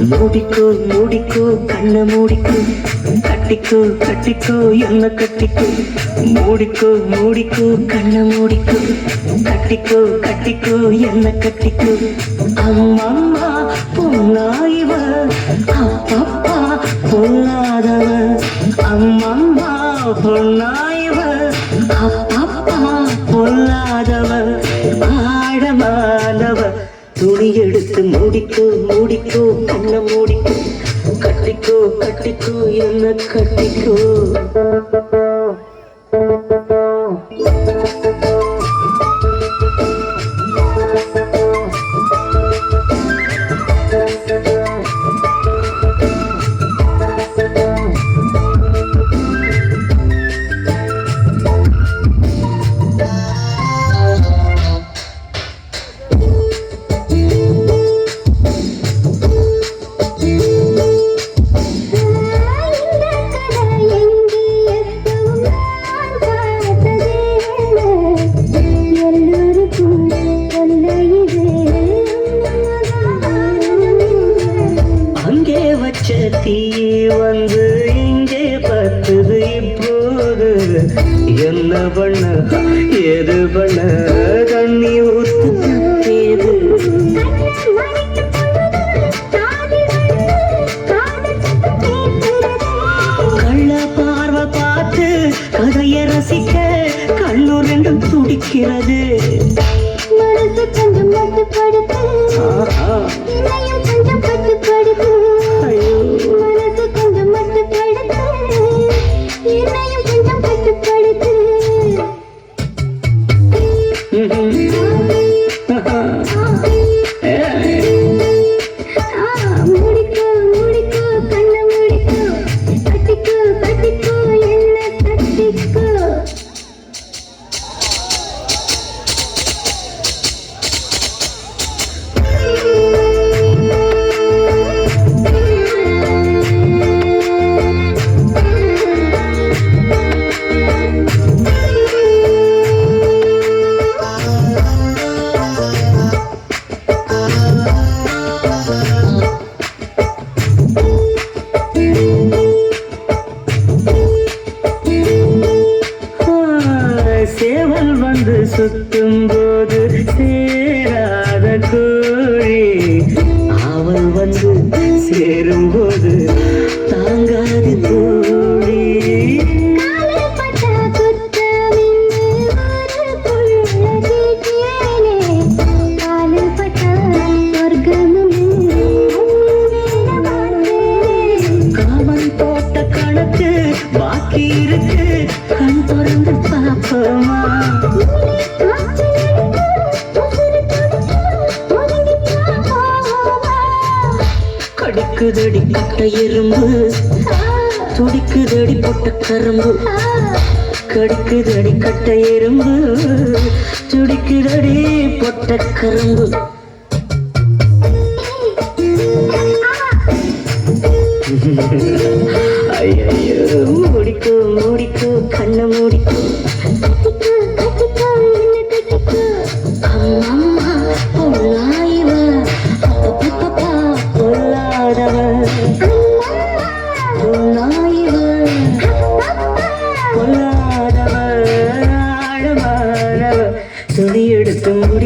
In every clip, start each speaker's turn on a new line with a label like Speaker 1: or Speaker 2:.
Speaker 1: மூடிக்கோ மூடிக்கோ கண்ண மூடிக்கோ. கட்டிக்கோ கட்டிக்கோ என்ன கட்டிக்கோ. மூடிக்கோ மூடிக்கோ கண்ண மூடிக்கோ. கட்டிக்கோ கட்டிக்கோ என்ன கட்டிக்கோ. அம்மம்மா பொன்னாயிவ. அப்பப்பா பொல்லாதவ. அம்மம்மா பொன்னாயிவ துணி எடுத்து மூடிக்கோ மூடிக்கோ என்ன மூடிக்கோ? கட்டிக்கோ கட்டிக்கோ என்ன கட்டிக்கோ? தீ வந்து இங்கே பத்துது இப்போது. என்ன பண்ண எது பண்ண? தண்ணி ஊத்து. கள்ள பார்வை பார்த்து கதையை ரசிக்க கண்ணு ரெண்டும் துடிக்கிறது.
Speaker 2: மனசு கொஞ்சம் மட்டுப்படுத்து.
Speaker 1: கடிக்குதடி கட்ட எறும்பு. துடிக்குதடி பொட்ட கரும்பு. கடிக்குதடி கட்ட எறும்பு. துடிக்குதடி பொட்ட கரும்பு. ஐயோ மூடிக்கோ மூடிக்கோ கண்ண மூடிக்கோ.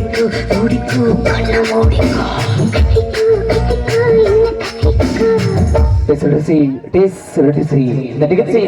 Speaker 1: எடுத்து முடிக்கோ முடிக்கோ கண்ண மூடிக்கோ
Speaker 3: டி சுடசி டி சுடசி இந்த நிகழ்ச்சி